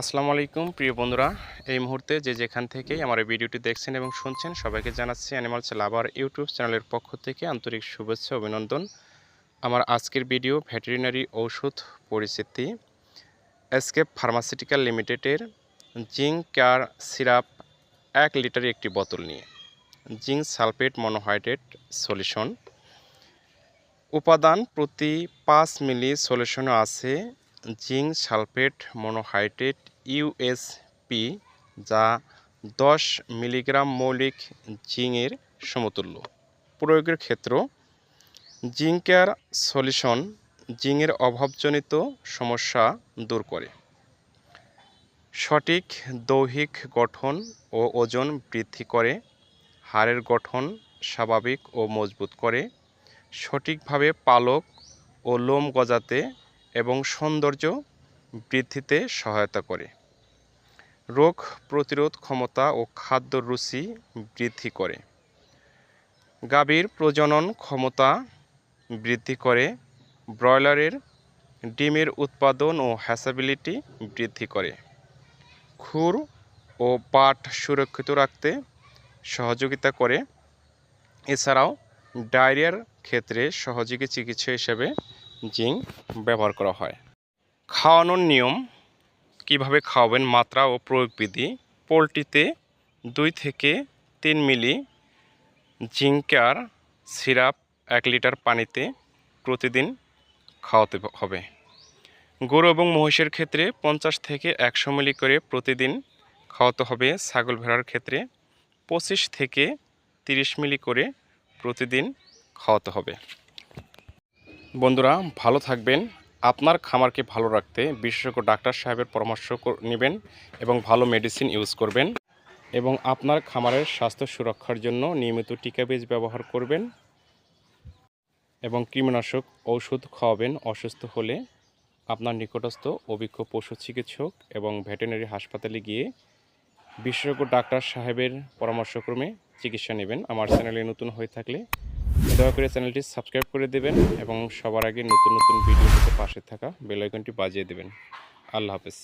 আসসালামু আলাইকুম, প্রিয় বন্ধুরা। এই মুহূর্তে যে যেখান থেকেই আমার এই ভিডিওটি দেখছেন এবং শুনছেন, সবাইকে জানাচ্ছি অ্যানিমালস লাভার ইউটিউব চ্যানেলের পক্ষ থেকে আন্তরিক শুভেচ্ছা, অভিনন্দন। আমার আজকের ভিডিও ভেটেরিনারি ঔষধ পরিচিতি। এসকেপ ফার্মাসিউটিক্যাল লিমিটেডের জিঙ্ক কেয়ার সিরাপ এক লিটারের একটি বোতল নিয়ে। Zinc sulphate monohydrate solution. উপাদান প্রতি পাঁচ মিলি সলিউশনও আছে। জিঙ্ক সালফেট মনোহাইড্রেট ইউএসপি যা দশ মিলিগ্রাম মৌলিক জিংয়ের সমতুল্য। প্রয়োগের ক্ষেত্র জিঙ্কের সলিউশন জিংয়ের অভাবজনিত সমস্যা দূর করে। সঠিক দৈহিক গঠন ও ওজন বৃদ্ধি করে, হাড়ের গঠন স্বাভাবিক ও মজবুত করে, সঠিকভাবে পালক ও লোম গজাতে এবং সৌন্দর্য বৃদ্ধিতে সহায়তা করে। রোগ প্রতিরোধ ক্ষমতা ও খাদ্য রুচি বৃদ্ধি করে। গাভীর প্রজনন ক্ষমতা বৃদ্ধি করে। ব্রয়লারের ডিমের উৎপাদন ও হ্যাসাবিলিটি বৃদ্ধি করে। খুর ও পাট সুরক্ষিত রাখতে সহযোগিতা করে। এছাড়াও ডায়রিয়ার ক্ষেত্রে সহযোগী চিকিৎসা হিসেবে জিঙ্ক ব্যবহার করা হয়। খাওয়ানোর নিয়ম, কীভাবে খাওয়াবেন মাত্রা ও প্রয়োগবিধি পোলট্রিতে দুই থেকে তিন মিলি জিঙ্কার সিরাপ এক লিটার পানিতে প্রতিদিন খাওয়াতে হবে। গরু এবং মহিষের ক্ষেত্রে পঞ্চাশ থেকে একশো মিলি করে প্রতিদিন খাওয়াতে হবে। ছাগল ভেড়ার ক্ষেত্রে পঁচিশ থেকে তিরিশ মিলি করে প্রতিদিন খাওয়াতে হবে। বন্ধুরা, ভালো থাকবেন। আপনার খামারকে ভালো রাখতে বিশেষজ্ঞ ডাক্তার সাহেবের পরামর্শ নেবেন এবং ভালো মেডিসিন ইউজ করবেন এবং আপনার খামারের স্বাস্থ্য সুরক্ষার জন্য নিয়মিত টিকা বীজ ব্যবহার করবেন এবং কৃমিনাশক ঔষধ খাওয়াবেন অসুস্থ হলে আপনার নিকটস্থ অভিজ্ঞ পশু চিকিৎসক এবং ভেটেরিনারি হাসপাতালে গিয়ে বিশেষজ্ঞ ডাক্তার সাহেবের পরামর্শক্রমে চিকিৎসা নেবেন। আমার চ্যানেলে নতুন হয়ে থাকলে দয়া করে চ্যানেলটি সাবস্ক্রাইব করে দেবেন এবং সবার আগে নতুন নতুন ভিডিও পেতে পাশে থাকা বেলাইকনটি বাজিয়ে দেবেন। আল্লাহ হাফেজ।